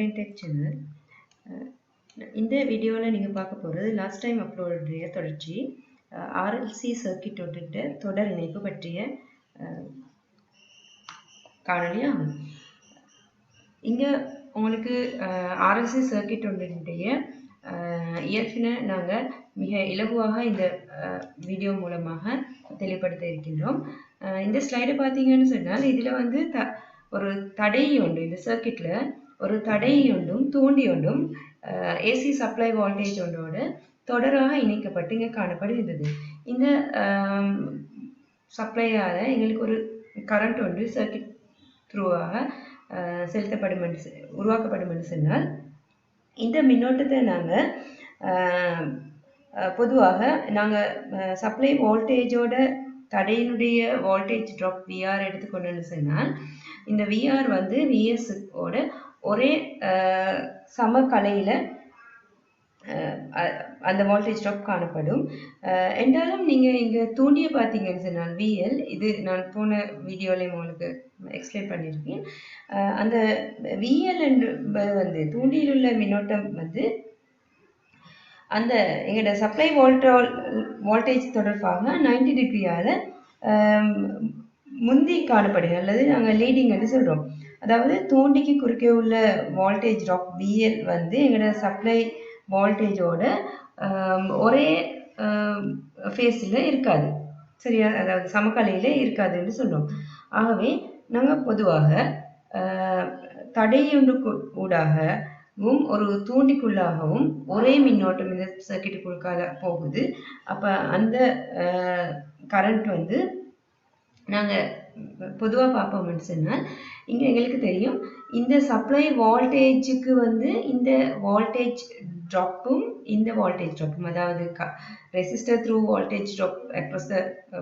Train tech channel இந்த வீடியோவில் நீங்கள் பார்க்க போகிறது லாஸ்ட் டைம் அப்லோடைய தொடர்ச்சி. ஆர்எல்சி சர்க்கிட் ஒட்டுட்டு தொடர் இணைப்பு பற்றிய uh, காணொலியாகும் இங்கே உங்களுக்கு uh, ஆர்எல்சி சர்க்கிட் ஒன்றினுடைய uh, இயற்பினை நாங்கள் மிக இலகுவாக இந்த வீடியோ மூலமாக தெளிப்படுத்த இருக்கின்றோம். இந்த ஸ்லைடை பார்த்தீங்கன்னு சொன்னால் இதில் வந்து த ஒரு தடை உண்டு. இந்த சர்க்கிட்டில் ஒரு தடையை ஒன்றும் தூண்டி ஒன்றும் ஏசி சப்ளை வோல்டேஜ் ஒன்றோட தொடராக இணைக்கப்பட்டு இங்கே காணப்படுகின்றது. இந்த சப்ளையால் எங்களுக்கு ஒரு கரண்ட் ஒன்று சர்க்கிட் த்ரூவாக செலுத்தப்படும் என்று உருவாக்கப்படும் என்று சொன்னால் இந்த மின்னோட்டத்தை நாங்கள் பொதுவாக நாங்கள் சப்ளை வோல்டேஜோட தடையினுடைய வோல்டேஜ் ட்ராப் விஆர் எடுத்துக்கொண்டோன்னு சொன்னால் இந்த விஆர் வந்து விஎஸ்ஓட ஒரே சம கலையில் அந்த வோல்டேஜ் ட்ராப் காணப்படும். என்றாலும் நீங்கள் இங்கே தூண்டியை பார்த்தீங்கன்னு சொன்னால் விஎல் இது நான் போன வீடியோலையும் உங்களுக்கு எக்ஸ்பிளைன் பண்ணியிருக்கேன். அந்த விஎல் என்பது வந்து தூண்டியில் உள்ள மின்னோட்டம் வந்து அந்த எங்களோட சப்ளை வோல்டோ வோல்டேஜ் தொடர்பாக நைன்டி டிகிரியால் முந்தி காணப்படுது அல்லது நாங்கள் என்று சொல்கிறோம் அதாவது தூண்டிக்கு குறுக்கே உள்ள வோல்டேஜ் ட்ராப் விஎல் வந்து எங்களோட சப்ளை வோல்டேஜோட ஒரே ஃபேஸில் இருக்காது. சரியா? அதாவது சமக்கலையில் இருக்காதுன்னு சொல்லுவோம் ஆகவே நாங்கள் பொதுவாக தடையொன்று ஊடாகவும் ஒரு தூண்டிக்குள்ளாகவும் ஒரே மின்னோட்டம் இந்த சர்க்கிட்டுக்குள்கால போகுது. அப்போ அந்த கரண்ட் வந்து நாங்கள் பொதுவாக பார்ப்போம் சொன்னால் இங்கே எங்களுக்கு தெரியும் இந்த சப்ளை வோல்டேஜுக்கு வந்து இந்த வோல்டேஜ் ட்ராப்பும் இந்த வோல்டேஜ் ட்ராப்பும் அதாவது க resistor through voltage drop across the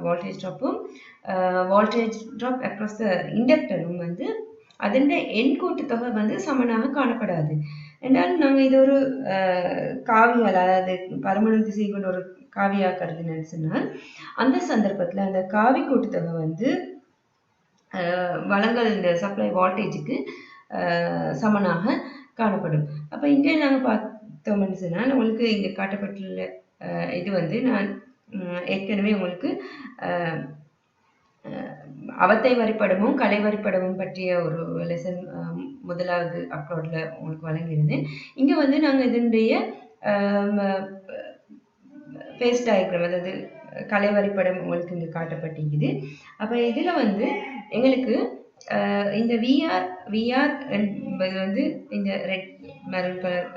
voltage ட்ராப்பும் voltage drop across the இண்டக்டரும் வந்து அதன் எண் கூட்டுத்தொகை வந்து சமனாக காணப்படாது. என்றாலும் நாங்கள் இது ஒரு காவியால் அதாவது பரமணம் திசை கொண்ட ஒரு காவியாக்குறதுன்னு சொன்னால் அந்த சந்தர்ப்பத்தில் அந்த காவி கூட்டுத்தொகை வந்து வளங்கள் இந்த சப்ளை வோல்டேஜுக்கு சமனாக காணப்படும். அப்போ இங்கே நாங்கள் பார்த்தோம்னு சொன்னால் உங்களுக்கு இங்கே காட்டப்பட்டுள்ள இது வந்து நான் ஏற்கனவே உங்களுக்கு அவத்தை வரிப்படமும் கலை வரிப்படமும் பற்றிய ஒரு லெசன் முதலாவது அப்லோடில் உங்களுக்கு வழங்கியிருந்தேன். இங்கே வந்து நாங்கள் இதனுடைய ஃபேஸ் டயக்ராம் அதாவது கலை வரிப்படம் உங்களுக்கு இங்கே காட்டப்பட்டிருக்குது. அப்போ இதில் வந்து எங்களுக்கு இந்த விஆர் விஆர் என்பது வந்து இந்த ரெட் மெரூன் கலர்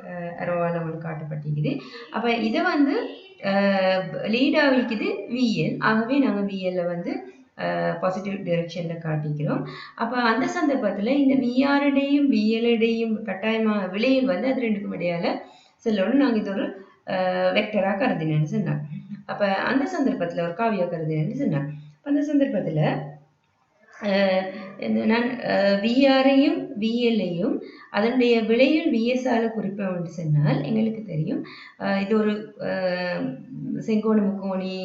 அரோவால் உங்களுக்கு காட்டப்பட்டிருக்குது. அப்போ இதை வந்து லீடாக வைக்குது விஎல் ஆகவே நாங்கள் விஎல்ல வந்து பாசிட்டிவ் டிரெக்ஷனில் காட்டிக்கிறோம். அப்போ அந்த சந்தர்ப்பத்தில் இந்த விஆருடையும் விஎல்டையும் கட்டாயமாக விளைவு வந்து அது ரெண்டுக்கும் இடையால செல்லணும் நாங்கள் இது ஒரு வெக்டராக கருதினேன்னு சொன்னாங்க. அப்போ அந்த சந்தர்ப்பத்தில் ஒரு காவியாக கருதினேன்னு சொன்னார் அந்த சந்தர்ப்பத்தில் நான் விஆரையும் விஎல்லையும் அதனுடைய விலையில் விஎஸ்ஆல குறிப்போம் என்று சொன்னால் எங்களுக்கு தெரியும். இது ஒரு செங்கோண முக்கோணி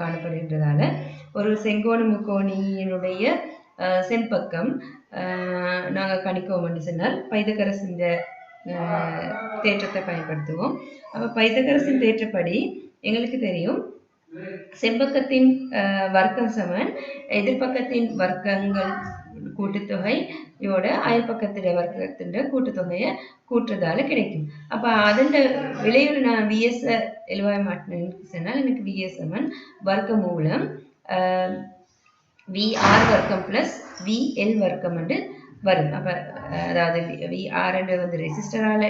காணப்படுகின்றதால ஒரு செங்கோண முக்கோணியினுடைய செம்பக்கம் நாங்கள் கணிக்கோம் என்று சொன்னால் பைதகரசின் தேற்றத்தை பயன்படுத்துவோம். அப்போ பைதகரசின் தேற்றப்படி எங்களுக்கு தெரியும். செம்பக்கத்தின் வர்க்கம் சமன். எதிர்பக்கத்தின் வர்க்கங்கள் கூட்டுத்தொகை இதோட அயற்பக்கத்திட வர்க்கத்தின் கூட்டுத்தொகையை கூட்டுறதால கிடைக்கும். அப்போ அதன் விளைவில் நான் விஎஸ் எழுவாய மாட்டேன்னு. சொன்னால் எனக்கு விஎஸ் சமன். வர்க்க மூலம் விஆர் வர்க்கம் பிளஸ் விஎல் வர்க்கம் வந்து வரும். அப்போ அதாவது விஆர் வந்து ரெசிஸ்டரால்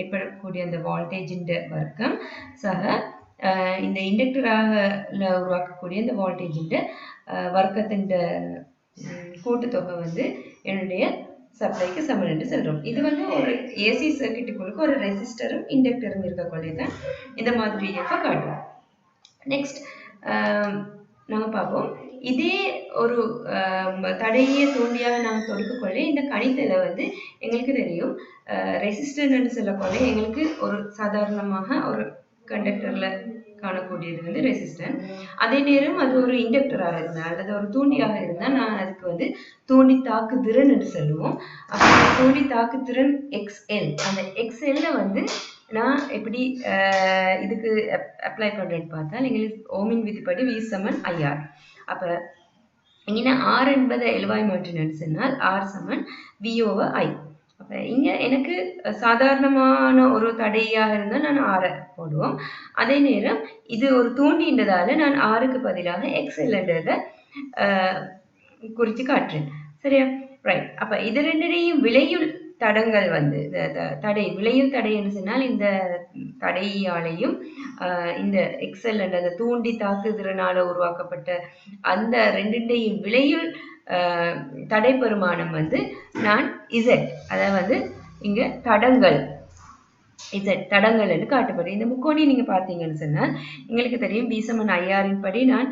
ஏற்படக்கூடிய அந்த வால்டேஜின் வர்க்கம் சக இந்த இண்டக்டராக உருவாக்கக்கூடிய இந்த வால்டேஜின் வர்க்கத்தின் கூட்டுத்தொகை வந்து என்னுடைய சப்ளைக்கு சமன் என்று சொல்கிறோம் இது வந்து ஒரு ஏசி சர்க்கிட்டுக்குள்ளுக்கு ஒரு ரெசிஸ்டரும் இண்டக்டரும் இருக்கக்கூடிய தான் இந்த மாதிரி எப்போ காட்டும் நெக்ஸ்ட் நம்ம பார்ப்போம். இதே ஒரு தடையை தூண்டியாக நாங்கள் தொடுக்கக்கொள்ள இந்த கணிதத்தில் வந்து எங்களுக்கு தெரியும். ரெசிஸ்டர்னு சொல்லக்கொள்ள எங்களுக்கு ஒரு சாதாரணமாக ஒரு கண்டக்டரில் காணக்கூடியது வந்து ரெசிஸ்டன்ட் அதே நேரம் அது ஒரு இண்டக்டராக இருந்தால் அல்லது ஒரு தூண்டியாக இருந்தால் நான் அதுக்கு வந்து தூண்டி தாக்கு திறன் என்று சொல்லுவோம். அப்போ தூண்டி தாக்கு திறன் எக்ஸ்எல் அந்த எக்ஸ்எல்ல வந்து நான் எப்படி இதுக்கு அப்ளை பண்ணுறேன்னு பார்த்தா நீங்கள் ஓமின் விதிப்படி வி சமன் ஐஆர் அப்போ இங்கே ஆர் என்பதை எழுவாய் மாற்றினு சொன்னால் ஆர் சமன் வி ஐ இங்கே எனக்கு சாதாரணமான ஒரு தடையாக இருந்தால் நான் ஆறை போடுவோம். அதே நேரம் இது ஒரு தூண்டின்றதால நான் ஆறுக்கு பதிலாக எக்ஸ்எல்ன்றதை குறித்து காட்டுறேன். சரியா? ரைட் அப்போ இது ரெண்டிடையும் விளையுள் தடங்கள் வந்து இந்த தடை விளையுள் தடை சொன்னால் இந்த தடையாலையும் இந்த எக்ஸல் அந்த தூண்டி தாக்குதிறனால உருவாக்கப்பட்ட அந்த ரெண்டுடையும் விளையுள் தடை பெருமானம் வந்து நான் இசட் அதை வந்து இங்க தடங்கள். இசட் தடங்கள் என்று காட்டப்படும் இந்த முக்கோணி நீங்க பார்த்தீங்கன்னு சொன்னால் எங்களுக்கு தெரியும் பீசமன் ஐயாரின் படி நான்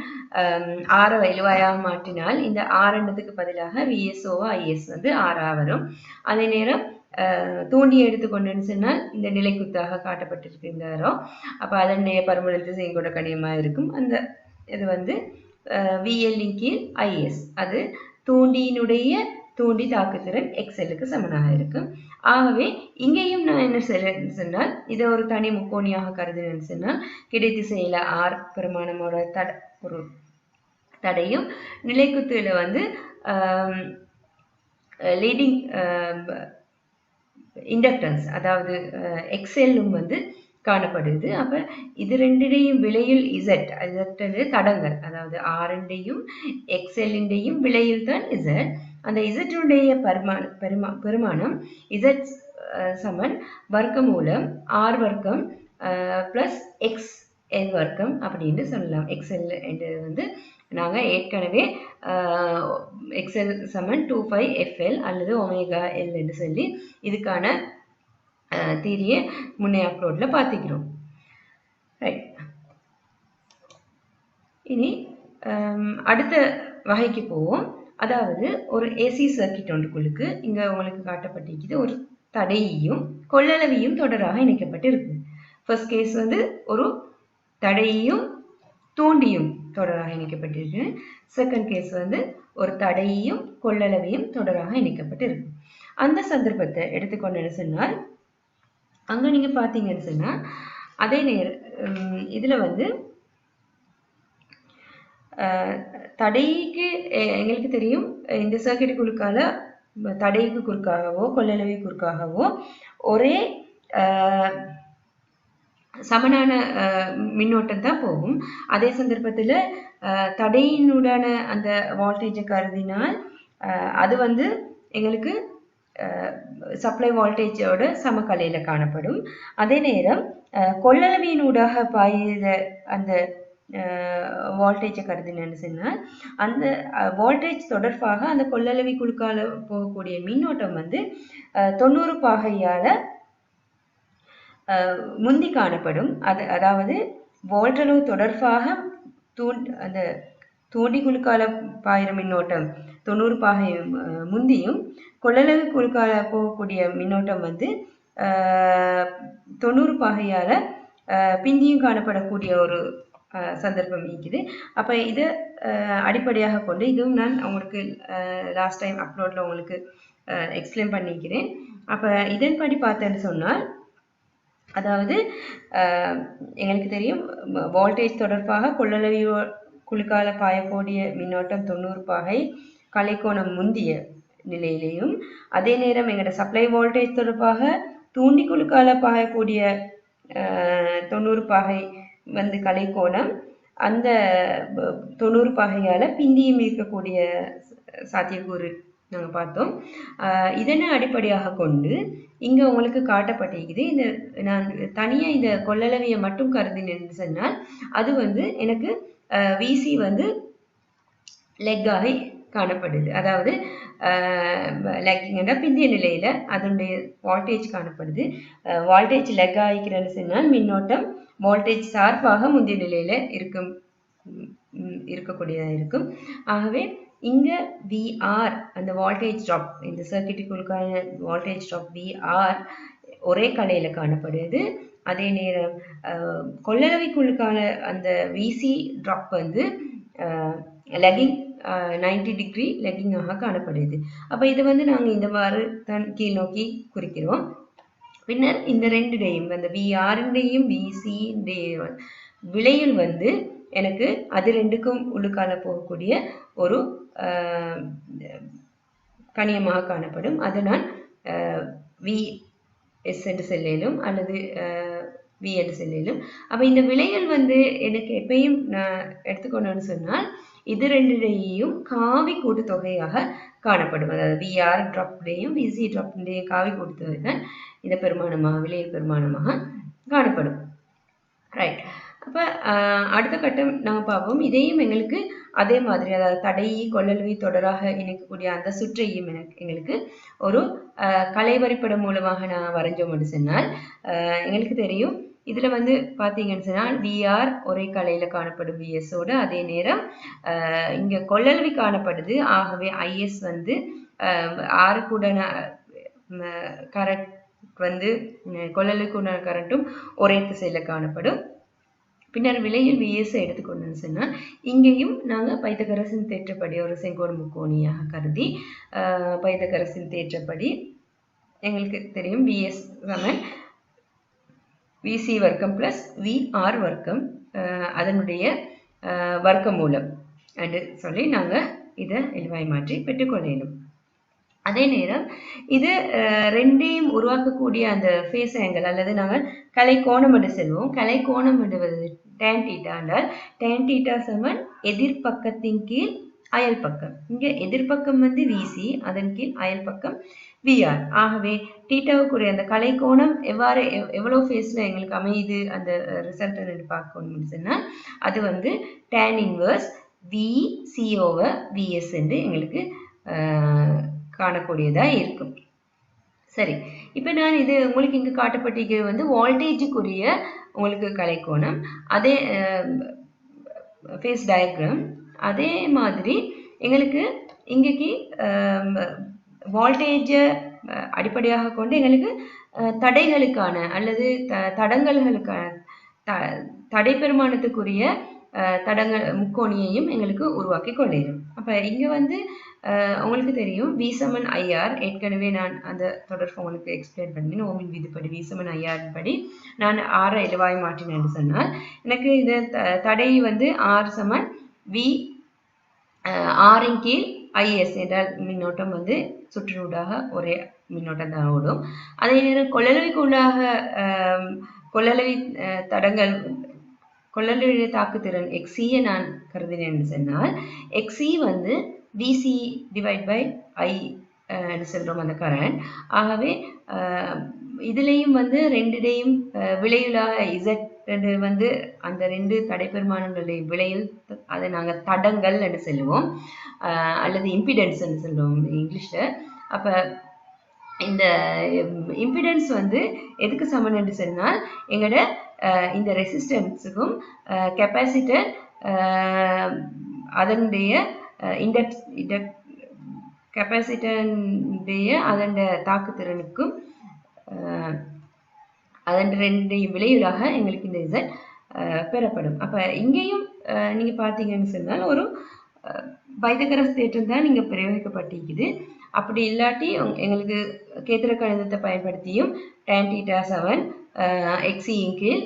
ஆற வலுவாயாக மாற்றினால் இந்த ஆறெண்டத்துக்கு பதிலாக விஎஸ்ஓ ஐஎஸ் வந்து ஆறா வரும். அதே நேரம் ஆஹ், தூண்டி எடுத்துக்கொண்டுன்னு சொன்னால் இந்த நிலைக்குத்தாக காட்டப்பட்டிருக்கின்றாரோ. அப்போ அதனுடைய பருமனத்து கூட கணியமாக இருக்கும். அந்த இது வந்து விஎல்லின் கீழ் ஐஎஸ் அது தூண்டியினுடைய தூண்டி தாக்குத்திறன் எக்ஸலுக்கு சமனாக இருக்கும் ஆகவே இங்கேயும் நான் என்ன செய்யறேன்னு சொன்னால் இதை ஒரு தனி முக்கோணியாக கருதுன்னு சொன்னால் கிடைத்திசையில ஆர் பெருமானமோட தட ஒரு தடையும் நிலைக்குத்துல வந்து லீடிங் இண்டக்டன்ஸ் அதாவது எக்ஸெல்லும் வந்து காணப்படுது. அப்ப இது ரெண்டிடையும் விலையில் இசட் இசட் தடங்கள். அதாவது ஆரண்டையும் எக்ஸெல்லிண்டையும் விலையில் தான் இசட் அந்த இசட்டினுடைய பரிமாண பெருமா பெருமானம் இசட் சமன் வர்க்கமூலம் ஆர் வர்க்கம் ப்ளஸ் எக்ஸ் எல் வர்க்கம் அப்படின்னு சொல்லலாம். எக்ஸ்எல் என்று வந்து நாங்கள் ஏற்கனவே எக்ஸ்எல் சமன் டூ ஃபைவ் எஃப்எல் அல்லது ஒமேகா எல் என்று சொல்லி இதுக்கான தீரியை முன்னே அப்லோடில் பார்த்துக்கிறோம் ரைட் இனி அடுத்த வகைக்கு போவோம். அதாவது ஒரு ஏசி சர்க்கிட் ஒன்றுக்குள்ளுக்கு இங்கே உங்களுக்கு காட்டப்பட்டிருக்குது. ஒரு தடையையும் கொள்ளளவையும் தொடராக இணைக்கப்பட்டு இருக்கு ஃபர்ஸ்ட் கேஸ் வந்து ஒரு தடையையும் தூண்டியும் தொடராக இணைக்கப்பட்டிருக்கு. செகண்ட் கேஸ் வந்து ஒரு தடையையும் கொள்ளளவையும் தொடராக இணைக்கப்பட்டு இருக்கு அந்த சந்தர்ப்பத்தை எடுத்துக்கொண்டு சொன்னால் அங்கே நீங்கள் பார்த்தீங்கன்னு சொன்னா அதே நேர இதில் வந்து தடைக்கு எங்களுக்கு தெரியும் இந்த சர்க்கிட் குறுக்கால தடைக்கு குறுக்காகவோ கொள்ளளவை குறுக்காகவோ ஒரே சமனான மின்னோட்டம் தான் போகும். அதே சந்தர்ப்பத்தில் தடையினுடான அந்த வோல்டேஜை கருதினால் அது வந்து எங்களுக்கு சப்ளை வோல்டேஜோட சமக்கலையில் காணப்படும். அதே நேரம் அஹ், கொள்ளளவியினூடாக பாய்கிற அந்த வோல்டேஜை கருதினு சொன்னால் அந்த வோல்டேஜ் தொடர்பாக அந்த கொள்ளளவி குழுக்கால போகக்கூடிய மின்னோட்டம் வந்து அஹ், தொண்ணூறு பாகையால் அஹ் முந்தி காணப்படும். அது அதாவது வோல்டளவு தொடர்பாக தூண் அந்த தூண்டி குழுக்கால பாயிர மின்னோட்டம் தொண்ணூறு பாகை முந்தியும் கொள்ளளவு குழுக்கால போகக்கூடிய மின்னோட்டம் வந்து தொண்ணூறு பாகையால் பிந்தியும் காணப்படக்கூடிய ஒரு சந்தர்ப்பம் இருக்குது. அப்போ இதை அடிப்படையாக கொண்டு இதுவும் நான் உங்களுக்கு லாஸ்ட் டைம் அப்லோடில் உங்களுக்கு எக்ஸ்பிளைன் பண்ணிக்கிறேன். அப்போ இதன்படி பார்த்தேன்னு சொன்னால் அதாவது எங்களுக்கு தெரியும் வோல்டேஜ் தொடர்பாக கொள்ளளவியோ குழுக்கால பாயக்கூடிய மின்னோட்டம் தொண்ணூறு பாகை கலைக்கோணம் முந்திய நிலையிலையும் அதே நேரம் எங்களோட சப்ளை வோல்டேஜ் தொடர்பாக தூண்டி குழுக்கால பாயக்கூடிய தொண்ணூறு பாகை வந்து கலைக்கோணம் அந்த தொண்ணூறு பாகையால் பிந்தியும் இருக்கக்கூடிய சாத்தியக்கூறு நாங்கள் பார்த்தோம். இதனை அடிப்படையாக கொண்டு இங்கே உங்களுக்கு காட்டப்பட்டிருக்குது. இந்த நான் தனியாக இந்த கொள்ளளவியை மட்டும் கருதினேன்னு சொன்னால் அது வந்து எனக்கு விசி வந்து லெக்காக காணப்படுது. அதாவது லெக்கிங்கன்னா பிந்திய நிலையில் அதனுடைய வோல்டேஜ் காணப்படுது. வோல்டேஜ் லெக் ஆகிக்கிறேன்னு சொன்னால் மின்னோட்டம் வோல்டேஜ் சார்பாக முந்தைய நிலையில் இருக்கும் இருக்கக்கூடியதாக இருக்கும். ஆகவே இங்கே விஆர் அந்த வோல்டேஜ் ட்ராப் இந்த சர்க்கிட்டுக்குள்ளுக்கான வோல்டேஜ் ட்ராப் விஆர் ஒரே கலையில் காணப்படுது. அதே நேரம் கொள்ளளவைக்குள்ளுக்கான அந்த விசி ட்ராப் வந்து லெகிங் நைன்டி டிகிரி லெகிங்காக காணப்படுது. அப்போ இதை வந்து நாங்கள் இந்த மாதிரி தான் கீழ் நோக்கி குறிக்கிறோம். பின்னர் இந்த ரெண்டுடையும் அந்த விஆருடையும் விசியுடைய விலையில் வந்து எனக்கு அது ரெண்டுக்கும் உள்ளுக்கால போகக்கூடிய ஒரு ஆஹ், கணியமாக காணப்படும். அதை நான் வி எஸ் என்று செல்லிலும் அல்லது வி என்று செல்லிலும். அப்போ இந்த விலைகள் வந்து எனக்கு எப்பயும் நான் எடுத்துக்கொண்டோன்னு சொன்னால் இது ரெண்டுடையும் காவி கூட்டுத்தொகையாக காணப்படும். அதாவது விஆர் ட்ராப்டையும் விசி ட்ராப்டையும் காவி கூட்டுத்தொகை தான் இந்த பெருமானமாக விலையில் பெருமானமாக காணப்படும். ரைட் அப்போ அடுத்த கட்டம் நம்ம பார்ப்போம். இதையும் எங்களுக்கு அதே மாதிரி அதாவது தடை கொள்ளல்வி தொடராக இணைக்கக்கூடிய அந்த சுற்றையும் எனக்கு எங்களுக்கு ஒரு கலை வரைப்படம் மூலமாக நான் வரைஞ்சோம் என்று சொன்னால் எங்களுக்கு தெரியும். இதில் வந்து பார்த்தீங்கன்னு சொன்னால் விஆர் ஒரே கலையில் காணப்படும் விஎஸோடு அதே நேரம் இங்கே கொள்ளல்வி காணப்படுது. ஆகவே ஐஎஸ் வந்து ஆறுக்குடன கரண்ட் வந்து கொள்ளலுக்குடன கரண்ட்டும் ஒரே திசையில் காணப்படும். பின்னர் விலையில் விஎஸ் எடுத்துக்கொண்டோம்னு சொன்னால் இங்கேயும் நாங்கள் பைத்தகரசின் தேற்றப்படி ஒரு செங்கோடு முக்கோணியாக கருதி பைத்தகரசின் தேற்றப்படி எங்களுக்கு தெரியும் விஎஸ் சமன் விசி வர்க்கம் ப்ளஸ் விஆர் வர்க்கம் அதனுடைய ஆஹ், வர்க்கமூலம் என்று சொல்லி நாங்கள் இதை எளிவாய் மாற்றி பெற்றுக்கொள்ளணும் அதே நேரம் இது அஹ், ரெண்டையும் உருவாக்கக்கூடிய அந்த ஃபேஸ் ஆங்கிள் அல்லது நாங்கள் கலைக்கோணம் என்று செல்வோம். கலைக்கோணம் என்பது டேன் டீட்டா என்றால் டேன் டீட்டா சமன் எதிர்பக்கத்தின் கீழ் அயல் பக்கம். இங்கே எதிர்பக்கம் வந்து விசி அதன் கீழ் அயல் பக்கம். விஆர் ஆகவே டீட்டாவுக்குரிய அந்த கலைக்கோணம் எவ்வாறு எவ்- ஃபேஸில் எங்களுக்கு அமையுது? அந்த ரிசல்ட் பார்க்கணும்னு சொன்னால் அது வந்து tan inverse V C over VS என்று எங்களுக்கு காணக்கூடியதாக இருக்கும். சரி. இப்போ நான் இது உங்களுக்கு இங்கே காட்டப்பட்டிருக்கிறது வந்து வோல்டேஜுக்குரிய உங்களுக்கு கலைக்கோணம். அதே ஃபேஸ் டயக்ராம் அதே மாதிரி எங்களுக்கு இங்கேக்கு வோல்டேஜை அடிப்படையாக கொண்டு எங்களுக்கு தடைகளுக்கான அல்லது த தடங்கல்களுக்கான த தடை பெருமானத்துக்குரிய தடங்கள் முக்கோணியையும் எங்களுக்கு உருவாக்கி கொள்ளிடும் அப்போ இங்கே வந்து உங்களுக்கு தெரியும் விசமன் ஐஆர் ஏற்கனவே நான் அந்த தொடர்பு உங்களுக்கு எக்ஸ்பிளைன் பண்ணேன் ஓமின் விதிப்படி விசமன் ஐஆர் படி நான் ஆறை இலவாய் மாற்றினேன்னு சொன்னால் எனக்கு இந்த த- தடை வந்து ஆர் சமன் வி ஆரின் கீழ் ஐஎஸ் என்றால் மின்னோட்டம் வந்து சுற்றினூடாக ஒரே மின்னோட்டம் தான் ஓடும். அதே நேரம் கொள்ளளவுக்கு உள்ளாக கொள்ளளவி தடங்கள் கொள்ளளவு தாக்குத்திறன் எக்ஸியை நான் கருதினேன் சொன்னால் எக்ஸி வந்து விசி டிவைட் பை ஐ சொல்கிறோம் அந்த கரண்ட் ஆகவே இதுலேயும் வந்து ரெண்டுடையும் விளைவிலாக இசட் ரெண்டு வந்து அந்த ரெண்டு தடைப்பெருமானங்களுடைய விலையில் அதை நாங்கள் தடங்கள் என்று சொல்லுவோம். அல்லது இம்பிடன்ஸ் என்று சொல்லுவோம் இங்கிலீஷில். அப்போ இந்த இம்பிடன்ஸ் வந்து எதுக்கு சமன் என்று சொன்னால் எங்களோட இந்த ரெசிஸ்டன்ஸுக்கும் கெப்பாசிட்டர் அதனுடைய இண்டக்ஸ் இண்டக் கெப்பாசிட்டனுடைய அதன் தாக்குத்திறனுக்கும் அதன் ரெண்டு விளைவுலாக எங்களுக்கு இந்த இசட் பெறப்படும். அப்போ இங்கேயும் நீங்கள் பார்த்தீங்கன்னு சொன்னால் ஒரு பைதகரஸ் தேற்றம் தான் இங்கே பிரயோகிக்கப்பட்டிருக்குது. அப்படி இல்லாட்டி எங்களுக்கு கேத்திர கணிதத்தை பயன்படுத்தியும் டேன் டீட்டா செவன் எக்ஸியின் கீழ்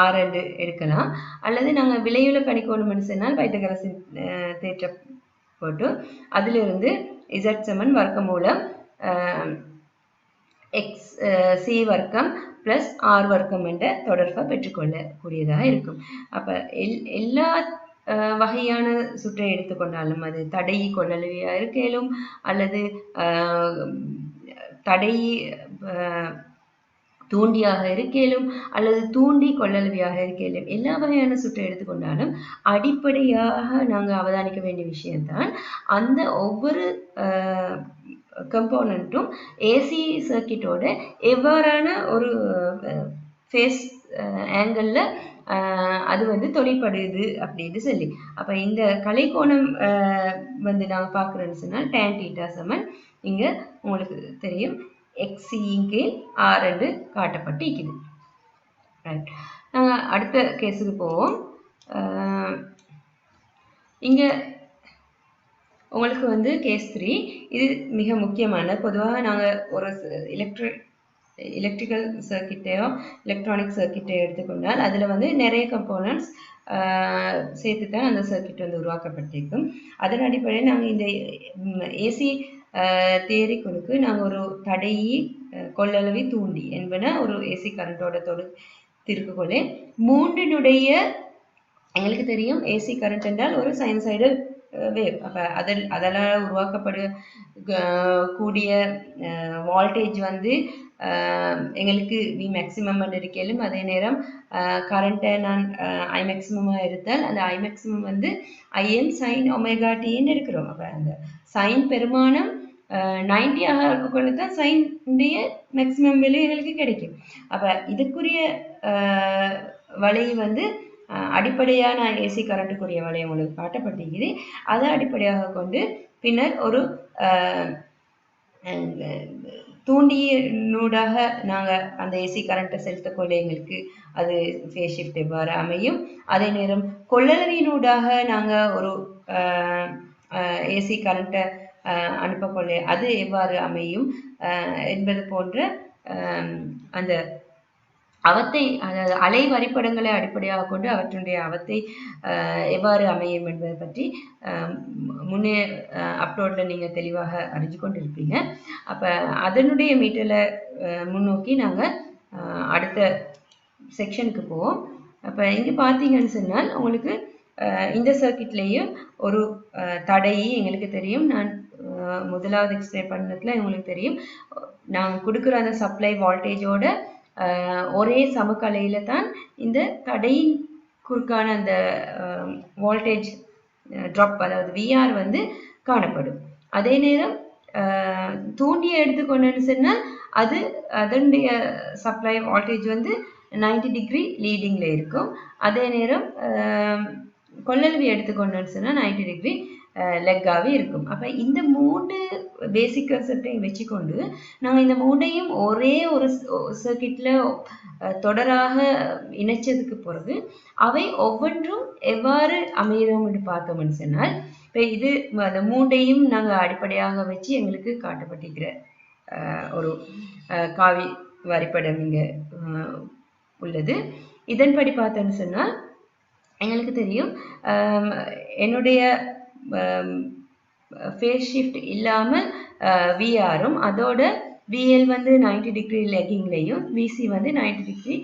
ஆர் ரெண்டு எடுக்கலாம். அல்லது நாங்கள் விலையுள்ள கணிக்கோணம்னு சொன்னால் பைத்தகரசின் தேற்றம் போட்டு அதிலிருந்து இசட் செவன் வர்க்க மூலம் எக்ஸ் சி வர்க்கம் ப்ளஸ் ஆர் வர்க்கம் என்ற தொடர்பை பெற்றுக்கொள்ளக்கூடியதாக இருக்கும். அப்போ எல் எல்லா வகையான சுற்றை எடுத்துக்கொண்டாலும் அது தடை கொள்ளளவியாக இருக்கலும் அல்லது தடை தூண்டியாக இருக்கலும் அல்லது தூண்டி கொள்ளலவியாக இருக்கலும் எல்லா வகையான சுற்றை எடுத்துக்கொண்டாலும் அடிப்படையாக நாங்கள் அவதானிக்க வேண்டிய விஷயம்தான். அந்த ஒவ்வொரு கம்போனண்ட்டும் ஏசி சர்க்கிட்டோட எவ்வாறான ஒரு ஃபேஸ் ஆங்கிளில் அது வந்து தொழிற்படுது அப்படின்னு சொல்லி. அப்போ இந்த கலைக்கோணம் வந்து நாங்கள் பார்க்குறோன்னு சொன்னால் டேன் டீட்டா சமன். இங்கே உங்களுக்கு தெரியும். எக்ஸியின் கீழ் ஆர் என்று காட்டப்பட்டு இருக்குது ரைட் நாங்கள் அடுத்த கேஸுக்கு போவோம். இங்கே உங்களுக்கு வந்து கேஸ் த்ரீ இது மிக முக்கியமான பொதுவாக நாங்கள் ஒரு எலக்ட்ரிக் எலக்ட்ரிக்கல் சர்க்கிட்டையோ எலக்ட்ரானிக் சர்க்கிட்டையோ எடுத்துக்கொண்டால் அதில் வந்து நிறைய கம்போனன்ட்ஸ் சேர்த்து தான் அந்த சர்க்கிட் வந்து உருவாக்கப்பட்டிருக்கும். அதன் அடிப்படையில் நாங்கள் இந்த ஏசி தேரி கொடுக்கு நாங்கள் ஒரு தடையி அஹ், கொள்ளளவி தூண்டி என்பன ஒரு ஏசி கரண்டோட தொடு திருக்குகொள்ளே மூன்றினுடைய எங்களுக்கு தெரியும் ஏசி கரண்ட் என்றால் ஒரு சைனசைடல் வேவ் அப்போ அதில் அதனால் உருவாக்கப்படு கூடிய வால்டேஜ் வந்து எங்களுக்கு வி மேக்ஸிமம் இருக்கையிலும் அதே நேரம் கரண்ட்டை நான் ஐ மேக்ஸிமமாக எடுத்தால் அந்த ஐ மேக்ஸிமம் வந்து ஐஎம் சைன் ஒமேகா டின்னு இருக்கிறோம் அப்போ அந்த சைன் பெருமானம் நைன்டி ஆக இருக்கக்குள்ள தான் சைனுடைய மேக்ஸிமம் வேல்யூ எங்களுக்கு கிடைக்கும். அப்போ இதுக்குரிய வழி வந்து அடிப்படையான ஏசி கரண்ட்டுக்குரிய வலையை உங்களுக்கு காட்டப்பட்டிருக்குது. அதை அடிப்படையாக கொண்டு பின்னர் ஒரு தூண்டியினூடாக நாங்கள் அந்த ஏசி கரண்ட்டை செலுத்தக்கொள்ள எங்களுக்கு அது ஃபேஸ் ஷிஃப்ட் எவ்வாறு அமையும். அதே நேரம் கொள்ளளவினூடாக நாங்கள் ஒரு ஏசி கரண்ட்டை அனுப்பக்கொள்ள அது எவ்வாறு அமையும் என்பது போன்ற அந்த அவத்தை அதாவது அலை வரைபடங்களை அடிப்படையாக கொண்டு அவற்றினுடைய அவத்தை எவ்வாறு அமையும் என்பதை பற்றி முன்னே அப்லோடில் நீங்கள் தெளிவாக அறிஞ்சு கொண்டிருப்பீங்க. அப்போ அதனுடைய மீட்டரில் முன்னோக்கி நாங்கள் அடுத்த செக்ஷனுக்கு போவோம். அப்போ இங்கே பார்த்தீங்கன்னு சொன்னால் உங்களுக்கு இந்த சர்க்கிட்லேயும் ஒரு தடை தடையை எங்களுக்கு தெரியும். நான் முதலாவது எக்ஸ்பிளைன் பண்ணதுல உங்களுக்கு தெரியும். நாங்கள் கொடுக்குற அந்த சப்ளை வால்டேஜோட ஒரே சமக்கலையில தான் இந்த தடையின் குறுக்கான அந்த வோல்டேஜ் ட்ராப் அதாவது விஆர் வந்து காணப்படும். அதே நேரம் அஹ், தூண்டியை எடுத்துக்கொண்டேன்னு சொன்னால் அது அதனுடைய சப்ளை வால்டேஜ் வந்து 90 டிகிரி லீடிங்கில் இருக்கும். அதே நேரம் அஹ், கொள்ளளவி எடுத்துக்கொண்டேன்னு சொன்னால் 90 டிகிரி லெக்காகவே இருக்கும். அப்போ இந்த மூன்று பேசிக் கன்செப்டையும் வச்சுக்கொண்டு நாங்கள் இந்த மூணையும் ஒரே ஒரு சர்க்கிட்டில் தொடராக இணைச்சதுக்கு பிறகு அவை ஒவ்வொன்றும் எவ்வாறு அமைகிறோம்னு பார்த்தோம்னு சொன்னால் இப்போ இது அந்த மூண்டையும் நாங்கள் அடிப்படையாக வச்சு எங்களுக்கு காட்டப்பட்டிருக்கிற ஒரு காவி வரைபடம் இங்கே உள்ளது. இதன்படி பார்த்தோன்னு சொன்னால் எங்களுக்கு தெரியும் என்னுடைய Um, ஃபேஸ் ஷிஃப்ட் இல்லாமல் uh, விஆரும் அதோட விஎல் வந்து 90 டிகிரி லெக்கிங்லேயும் விசி வந்து 90 டிகிரி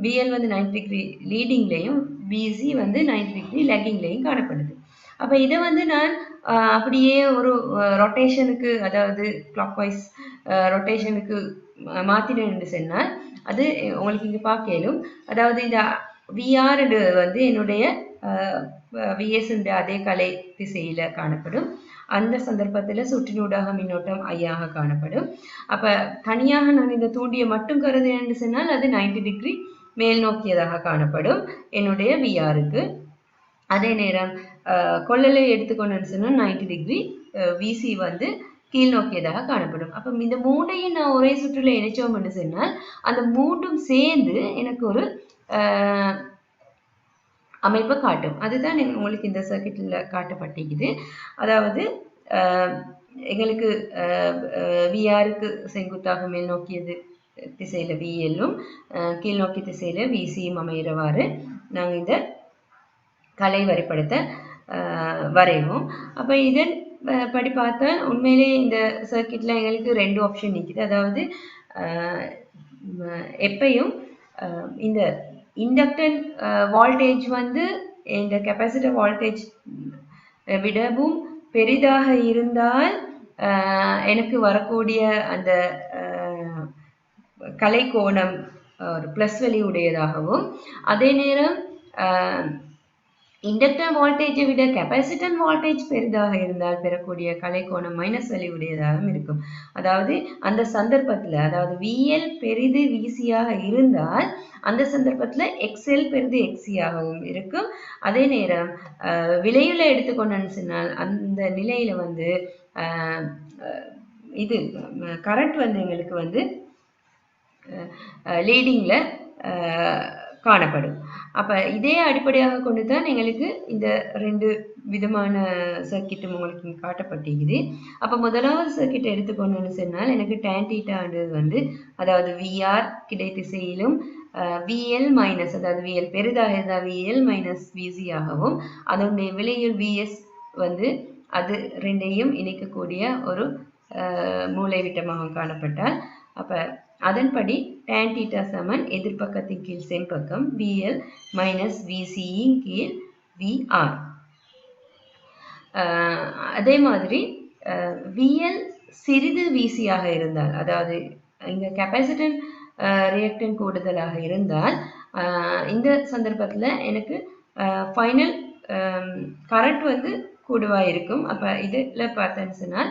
விஎல் வந்து 90 டிகிரி லீடிங்லேயும் விசி வந்து 90 டிகிரி லெக்கிங்லேயும் காணப்படுது. அப்போ இதை வந்து நான் uh, அப்படியே ஒரு uh, ரொட்டேஷனுக்கு அதாவது கிளாக் வைஸ் ரொட்டேஷனுக்கு மாற்றினேன்னு சொன்னால் அது உங்களுக்கு இங்கே பார்க்கலும் அதாவது இந்த விஆர் வந்து என்னுடைய விஎஸ் அதே கலை திசையில் காணப்படும் அந்த சந்தர்ப்பத்தில் சுற்றினூடாக மின்னோட்டம் ஐயாக காணப்படும் அப்போ தனியாக நான் இந்த தூண்டியை மட்டும் கருது என்று சொன்னால் அது 90 டிகிரி மேல் நோக்கியதாக காணப்படும் என்னுடைய விஆருக்கு அதே நேரம் கொள்ளலை எடுத்துக்கொண்டேன்னு சொன்னால் 90 டிகிரி விசி வந்து கீழ் நோக்கியதாக காணப்படும் அப்போ இந்த மூண்டையும் நான் ஒரே சுற்றுல இணைச்சோம்னு சொன்னால் அந்த மூன்றும் சேர்ந்து எனக்கு ஒரு அமைப்பை காட்டும். அதுதான் நீங்கள் உங்களுக்கு இந்த சர்க்கிட்டில் காட்டப்பட்டிருக்குது. அதாவது எங்களுக்கு விஆருக்கு செங்குத்தாக மேல் நோக்கியது திசையில் விஎல்லும் கீழ் நோக்கிய திசையில் விசியும் அமைகிறவாறு நாங்கள் இந்த கலை வரைபடத்தை வரைவோம். அப்போ இதன் படி பார்த்தா உண்மையிலே இந்த சர்க்கிட்டில் எங்களுக்கு ரெண்டு ஆப்ஷன் நிற்கிது அதாவது எப்பையும் இந்த இண்டக்டன் வால்டேஜ் uh, வந்து இந்த கெப்பாசிட்டர் வால்டேஜ் விடவும் பெரிதாக இருந்தால் uh, எனக்கு வரக்கூடிய அந்த uh, கலை கோணம் ஒரு ப்ளஸ் வெளி உடையதாகவும் அதே நேரம் இண்டக்டர் வோல்டேஜை விட கெப்பாசிட்டன் வோல்டேஜ் பெரிதாக இருந்தால் பெறக்கூடிய கலைக்கோணம் மைனஸ் வெளி உடையதாகவும் இருக்கும். அதாவது அந்த சந்தர்ப்பத்தில் அதாவது விஎல் பெரிது விசியாக இருந்தால் அந்த சந்தர்ப்பத்தில் எக்ஸ்எல் பெரிது எக்ஸியாகவும் இருக்கும். அதே நேரம் விளைவில் எடுத்துக்கொண்டு எடுத்துக்கொண்டோன்னு சொன்னால் அந்த நிலையில் வந்து இது கரண்ட் வந்து எங்களுக்கு வந்து லீடிங்கில் காணப்படும். அப்போ இதே அடிப்படையாக கொண்டு தான் எங்களுக்கு இந்த ரெண்டு விதமான சர்க்கிட்டும் உங்களுக்கு இங்க காட்டப்பட்டிருக்குது. அப்போ முதலாவது சர்க்கிட் எடுத்துக்கொண்டோம்னு சொன்னால் எனக்கு டேன் தீட்டான்றது வந்து அதாவது விஆர் கிடை திசையிலும் விஎல் மைனஸ் அதாவது விஎல் பெரிதாக இருந்தால் விஎல் மைனஸ் விசி ஆகவும் அதனுடைய விலையில் விஎஸ் வந்து அது ரெண்டையும் இணைக்கக்கூடிய ஒரு மூளைவிட்டமாக காணப்பட்டால் அப்போ அதன்படி tan theta சமன் எதிர்பக்கத்தின் கீழ் செம்பக்கம் VL மைனஸ் விசியின் கீழ் VR. அதே மாதிரி விஎல் சிறிது விசியாக இருந்தால் அதாவது இங்க கெப்பாசிட்டன் ரியாக்டன் கூடுதலாக இருந்தால் இந்த சந்தர்ப்பத்தில் எனக்கு ஃபைனல் கரண்ட் வந்து கூடுவா இருக்கும். அப்போ இதில் பார்த்தேன்னு சொன்னால்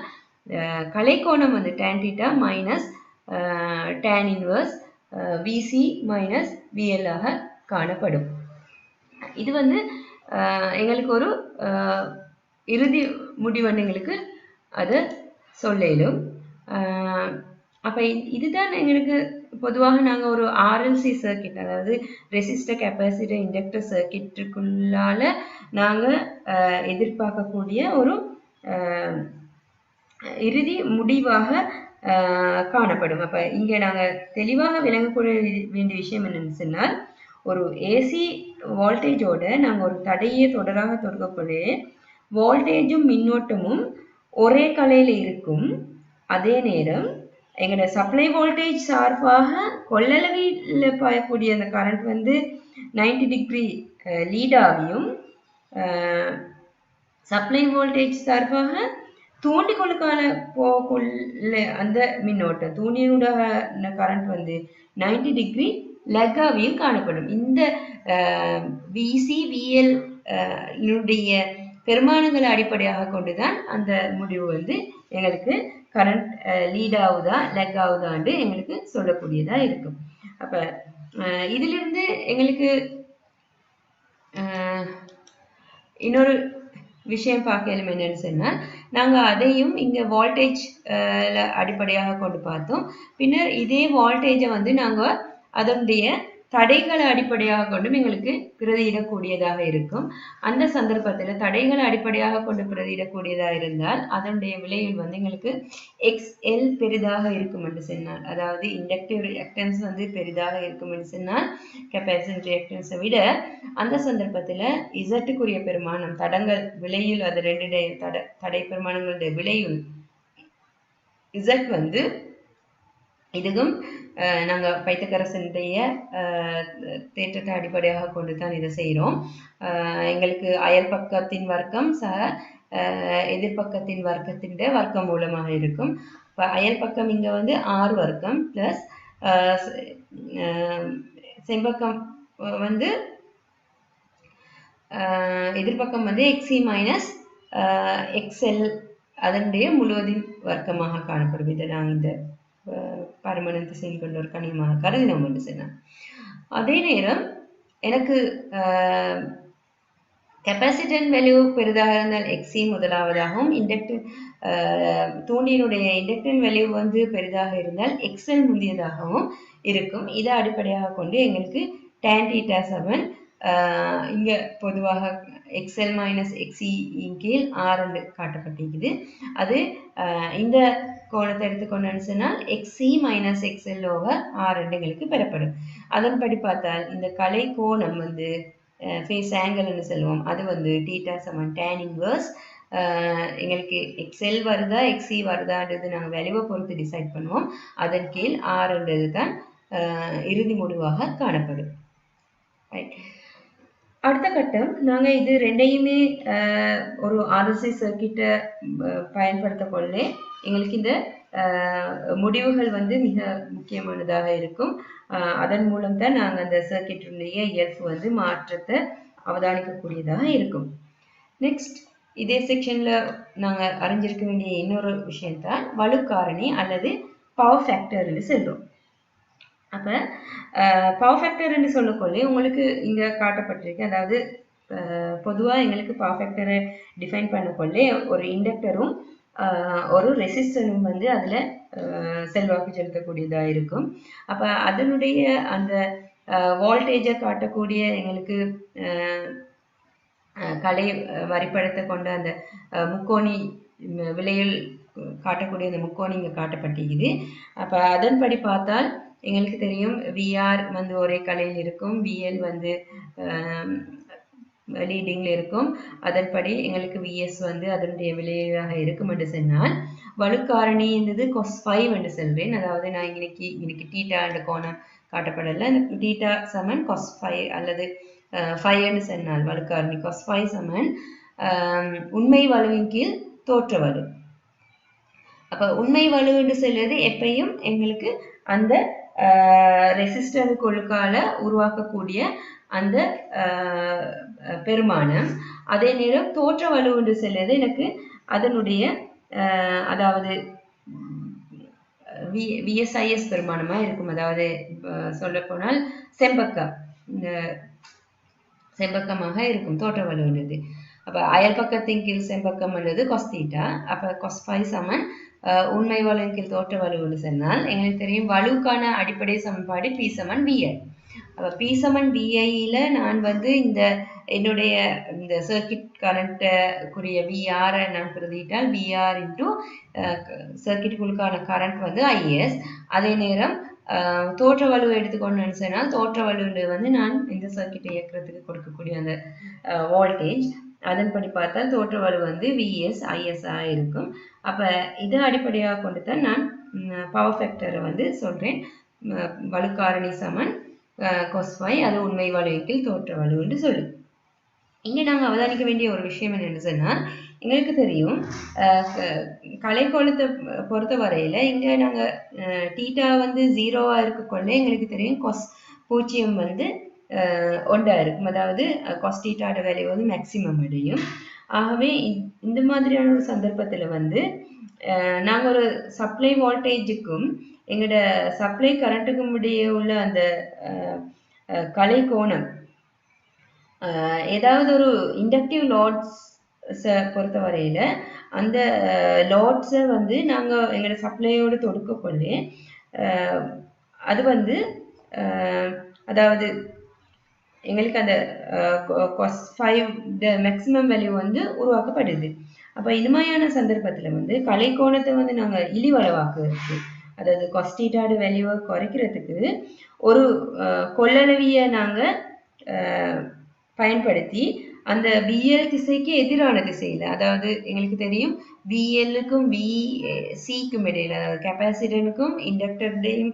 கலைக்கோணம் வந்து tan theta minus tan inverse VC minus VL ஆக காணப்படும். இது வந்து எங்களுக்கு ஒரு இறுதி முடிவன் எங்களுக்கு அது சொல்லிடும். அப்போ இதுதான் எங்களுக்கு பொதுவாக நாங்கள் ஒரு ஆர்எல்சி சர்க்கிட் அதாவது ரெசிஸ்டர் கெப்பாசிட்டர் இண்டக்டர் சர்க்கிட்டுக்குள்ளால நாங்கள் எதிர்பார்க்கக்கூடிய ஒரு இறுதி முடிவாக காணப்படும். அப்போ இங்கே நாங்கள் தெளிவாக விளங்கக்கூடிய வேண்டிய விஷயம் என்னன்னு சொன்னால் ஒரு ஏசி வோல்டேஜோட நாங்கள் ஒரு தடையை தொடராக தொடங்கக்கூடிய வோல்டேஜும் மின்னோட்டமும் ஒரே கலையில் இருக்கும். அதே நேரம் எங்களோட சப்ளை வோல்டேஜ் சார்பாக கொள்ளளவில் பாயக்கூடிய அந்த கரண்ட் வந்து நைன்டி டிகிரி லீடாகியும் சப்ளை வோல்டேஜ் சார்பாக தூண்டிக்கொள்ளுக்கான போக்குள்ள அந்த மின்னோட்டம் தூண்டினூடான கரண்ட் வந்து நைன்டி டிகிரி லெக்காவில் காணப்படும். இந்த விசி விஎல் னுடைய பெருமானங்களை அடிப்படையாக கொண்டுதான் அந்த முடிவு வந்து எங்களுக்கு கரண்ட் லீட் ஆகுதா லெக் ஆகுதான்னு எங்களுக்கு சொல்லக்கூடியதா இருக்கும். அப்ப இதிலிருந்து எங்களுக்கு இன்னொரு விஷயம் பார்க்கலாம் என்னன்னு சொன்னால் நாங்கள் அதையும் இங்கே வால்டேஜ் அடிப்படையாக கொண்டு பார்த்தோம். பின்னர் இதே வால்டேஜை வந்து நாங்கள் அதனுடைய தடைகளை அடிப்படையாக கொண்டும் எங்களுக்கு பிரதியிடக்கூடியதாக இருக்கும். அந்த சந்தர்ப்பத்தில் தடைகளை அடிப்படையாக கொண்டு பிரதியிடக்கூடியதாக இருந்தால் அதனுடைய விலையில் வந்து எங்களுக்கு எக்ஸ் எல் பெரிதாக இருக்கும் என்று சொன்னால் அதாவது இண்டக்டிவ் ரியாக்டன்ஸ் வந்து பெரிதாக இருக்கும் என்று சொன்னால் கெப்பாசிட்டி ரியாக்டன்ஸை விட அந்த சந்தர்ப்பத்தில் இசட்டுக்குரிய பெருமானம் தடங்கள் விலையில் அது ரெண்டு தடை தடை பெருமானங்களுடைய விலையும் இசட் வந்து இதுவும் நாங்கள் பைத்தக்கரசனுடைய தேற்றத்தை அடிப்படையாக கொண்டு தான் இதை செய்கிறோம் எங்களுக்கு அயல் பக்கத்தின் வர்க்கம் ச எதிர்பக்கத்தின் வர்க்கத்தின் வர்க்கம் மூலமாக இருக்கும். இப்போ அயல் பக்கம் இங்கே வந்து ஆறு வர்க்கம் ப்ளஸ் செம்பக்கம் வந்து எதிர்பக்கம் வந்து எக்ஸி மைனஸ் எக்ஸ்எல் அதனுடைய முழுவதின் வர்க்கமாக காணப்படும் இதை நான் இந்த பரமணம் திசையில் கொண்ட ஒரு கனிமாக கருதினோம் என்று சொன்னான் அதே நேரம் எனக்கு கெப்பாசிட்டன் வேல்யூ பெரிதாக இருந்தால் எக்ஸி முதலாவதாகவும் இண்டக்டிவ் தூண்டியினுடைய இண்டக்டன் வேல்யூ வந்து பெரிதாக இருந்தால் எக்ஸல் முந்தியதாகவும் இருக்கும். இதை அடிப்படையாக கொண்டு எங்களுக்கு டேன் டீட்டா செவன் இங்கே பொதுவாக எக்ஸ்எல் மைனஸ் எக்ஸி கீழ் ஆர் என்று காட்டப்பட்டிருக்குது. அது இந்த கோணத்தை எடுத்துக்கொண்டோன்னு சொன்னால் XC minus XL over R எங்களுக்கு பெறப்படும். அதன்படி பார்த்தால் இந்த கலை கோணம் வந்து ஃபேஸ் ஆங்கிள்னு சொல்லுவோம். அது வந்து டீட்டா சமன் டேன் இன்வர்ஸ் எங்களுக்கு எக்ஸ்எல் வருதா எக்ஸி வருதான்றது நாங்கள் விளைவை பொறுத்து டிசைட் பண்ணுவோம். அதன் கீழ் ஆறுன்றது தான் இறுதி முடிவாக காணப்படும். ரைட் அடுத்த கட்டம் நாங்கள் இது ரெண்டையுமே ஒரு ஆர்எஸ்ஐ சர்க்கிட்டை பயன்படுத்தக்கொள்ள எங்களுக்கு இந்த முடிவுகள் வந்து மிக முக்கியமானதாக இருக்கும். அதன் மூலம் தான் நாங்கள் அந்த சர்க்கிட்டுடைய இயல்பு வந்து மாற்றத்தை அவதானிக்கக்கூடியதாக இருக்கும். நெக்ஸ்ட் இதே செக்ஷனில் நாங்கள் அறிஞ்சிருக்க வேண்டிய இன்னொரு விஷயத்தான் வலுக்காரணி அல்லது பவர் ஃபேக்டர்னு சொல்கிறோம் அப்போ பவர் ஃபேக்டர்னு சொல்லக்கொள்ளி உங்களுக்கு இங்கே காட்டப்பட்டிருக்கு. அதாவது பொதுவாக எங்களுக்கு பவர் ஃபேக்டரை டிஃபைன் பண்ணக்கொள்ளே ஒரு இண்டக்டரும் ஒரு ரெசிஸ்டரும் வந்து அதில் செல்வாக்கு செலுத்தக்கூடியதாக இருக்கும். அப்போ அதனுடைய அந்த வோல்டேஜை காட்டக்கூடிய எங்களுக்கு கலை வரிப்படத்தை கொண்ட அந்த முக்கோணி விலையில் காட்டக்கூடிய அந்த முக்கோணி இங்கே காட்டப்பட்டிருக்குது. அப்போ அதன்படி பார்த்தால் எங்களுக்கு தெரியும் விஆர் வந்து ஒரே கலையில் இருக்கும். விஎல் வந்து லீடிங்கில் இருக்கும். அதன்படி எங்களுக்கு விஎஸ் வந்து அதனுடைய விளைவாக இருக்கும் என்று சொன்னால் வலுக்காரணி என்பது கொஸ் ஃபைவ் என்று சொல்றேன் அதாவது நான் இன்னைக்கு இன்னைக்கு டீட்டா என்ற கோணம் காட்டப்படலை. இந்த டீட்டா சமன் கொஸ் ஃபைவ் அல்லது ஃபைவ் என்று சொன்னால் வலுக்காரணி கொஸ் ஃபைவ் சமன் உண்மை வலுவின் கீழ் தோற்ற வலு. அப்போ உண்மை வலு என்று சொல்வது எப்பயும் எங்களுக்கு அந்த ரெசிஸ்டருக்குள்ளுக்கால உருவாக்கக்கூடிய அந்த பெருமானம். அதே நேரம் தோற்ற வலு என்று சொல்றது எனக்கு அதனுடைய அதாவது வி விஎஸ்ஐஎஸ் பெருமானமா இருக்கும். அதாவது சொல்ல போனால் செம்பக்கம் இந்த செம்பக்கமாக இருக்கும். தோற்ற வலுன்றது அப்ப அயல் பக்கத்தின் கீழ் செம்பக்கம் அல்லது கொஸ்தீட்டா அப்ப கொஸ்பை சமன் உண்மை வலுவின் கீழ் தோற்ற வலுவுன்னு சொன்னால் எங்களுக்கு தெரியும் வலுவுக்கான அடிப்படை சமன்பாடு பி சமன் விஐ. அப்போ பி சமன் விஐயில் நான் வந்து இந்த என்னுடைய இந்த சர்க்கிட் கரண்ட்டுக்குரிய விஆரை நான் பிரதிட்டால் விஆர் இன்டூ சர்க்கிட்டுக்குள்ளுக்கான கரண்ட் வந்து ஐஎஸ். அதே நேரம் தோற்ற வலுவை எடுத்துக்கொண்டு சொன்னால் தோற்ற வலுவில் வந்து நான் இந்த சர்க்கிட்டை இயக்கிறதுக்கு கொடுக்கக்கூடிய அந்த வோல்டேஜ் அதன்படி பார்த்தால் தோற்ற வலு வந்து விஎஸ் ஐஎஸ்ஆ இருக்கும். அப்போ இதை அடிப்படையாக கொண்டு தான் நான் பவர் ஃபேக்டரை வந்து சொல்கிறேன் வலுக்காரணி சமன் கொஸ்வாய் அது உண்மை வலுவில் தோற்ற வலு என்று சொல்லி. இங்கே நாங்கள் அவதானிக்க வேண்டிய ஒரு விஷயம் என்னென்னு சொன்னால் எங்களுக்கு தெரியும் கலைக்கோளத்தை பொறுத்த வரையில் இங்கே நாங்கள் டீட்டா வந்து ஜீரோவாக இருக்கக்கொள்ள எங்களுக்கு தெரியும். கொஸ் பூஜ்ஜியம் வந்து ஒன்றா இருக்கும். அதாவது கொஸ் டீட்டாட வேல்யூ வந்து மேக்சிமம் அடையும். ஆகவே இந்த மாதிரியான ஒரு சந்தர்ப்பத்தில் வந்து நாங்கள் ஒரு சப்ளை வோல்டேஜுக்கும் எங்களோட சப்ளை கரண்ட்டுக்கும் இடையே உள்ள அந்த கலை கோணம் ஏதாவது ஒரு இண்டக்டிவ் லாட்ஸை பொறுத்த வரையில் அந்த லாட்ஸை வந்து நாங்கள் எங்களோட சப்ளையோடு தொடுக்கக்கொள்ளே அது வந்து அதாவது எங்களுக்கு அந்த cos phi the maximum value வந்து உருவாக்கப்படுது. அப்போ இது மாதிரியான சந்தர்ப்பத்தில் வந்து கலைக்கோணத்தை வந்து நாங்கள் இழிவளவாக்குறதுக்கு அதாவது கொஸ்டீட்டாடு வேல்யூவை குறைக்கிறதுக்கு ஒரு கொள்ளளவியை நாங்கள் பயன்படுத்தி அந்த விஎல் திசைக்கு எதிரான திசையில் அதாவது எங்களுக்கு தெரியும் விஎல்லுக்கும் வி சிக்கும் இடையில் அதாவது கெப்பாசிட்டனுக்கும் இண்டக்டருடையும்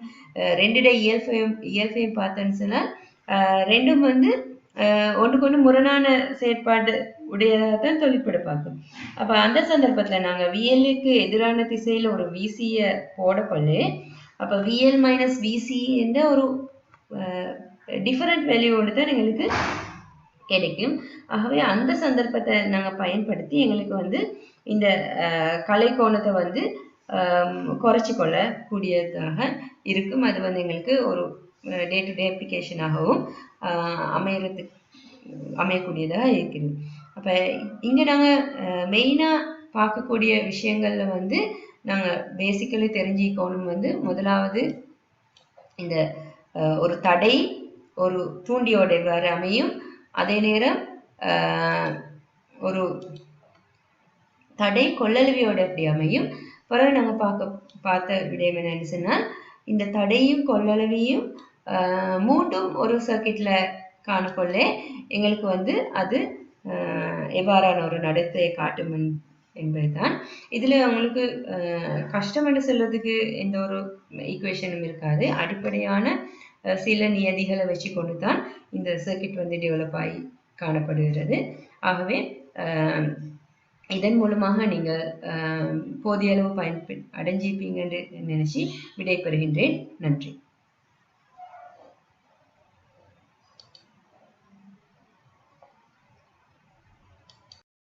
ரெண்டுடைய இயல்பையும் இயல்பையும் பார்த்தோன்னு சொன்னால் ரெண்டும் வந்து ஒன்றுக்கு ஒன்று முரணான செயற்பாடு உடையதாக தான் தொழிற்பட பார்க்கும். அப்போ அந்த சந்தர்ப்பத்தில் நாங்கள் விஎல்லுக்கு எதிரான திசையில் ஒரு விசியை போடக்கொள்ளே அப்போ விஎல் மைனஸ் விசி என்ற ஒரு டிஃபரண்ட் வேல்யூவோடு தான் எங்களுக்கு கிடைக்கும். ஆகவே அந்த சந்தர்ப்பத்தை நாங்கள் பயன்படுத்தி எங்களுக்கு வந்து இந்த கலை கோணத்தை வந்து குறைச்சி கொள்ளக்கூடியதாக இருக்கும். அது வந்து எங்களுக்கு ஒரு டே டு டே அப்ளிகேஷனாகவும் அமையறதுக்கு அமையக்கூடியதாக இருக்குது. அப்போ இங்கே நாங்கள் மெயினாக பார்க்கக்கூடிய விஷயங்களில் வந்து நாங்கள் பேசிக்கலி தெரிஞ்சுக்கணும் வந்து முதலாவது இந்த ஒரு தடை ஒரு தூண்டியோட எவ்வாறு அமையும் அதே நேரம் ஒரு தடை கொள்ளளவியோட எப்படி அமையும் பிறகு நாங்கள் பார்க்க பார்த்த விடயம் என்னன்னு சொன்னால் இந்த தடையும் கொள்ளளவியும் மூன்றும் ஒரு சர்க்கிட்டில் காணக்கொள்ள எங்களுக்கு வந்து அது எவ்வாறான ஒரு நடத்தையை காட்டும் என்பதுதான். இதில் அவங்களுக்கு கஷ்டம் என்று சொல்றதுக்கு எந்த ஒரு ஈக்குவேஷனும் இருக்காது. அடிப்படையான சில நியதிகளை வச்சு கொண்டு தான் இந்த சர்க்கிட் வந்து டெவலப் ஆகி காணப்படுகிறது. ஆகவே இதன் மூலமாக நீங்கள் போதிய அளவு பயன்பெ அடைஞ்சிப்பீங்கன்னு நினைச்சு விடைபெறுகின்றேன். நன்றி.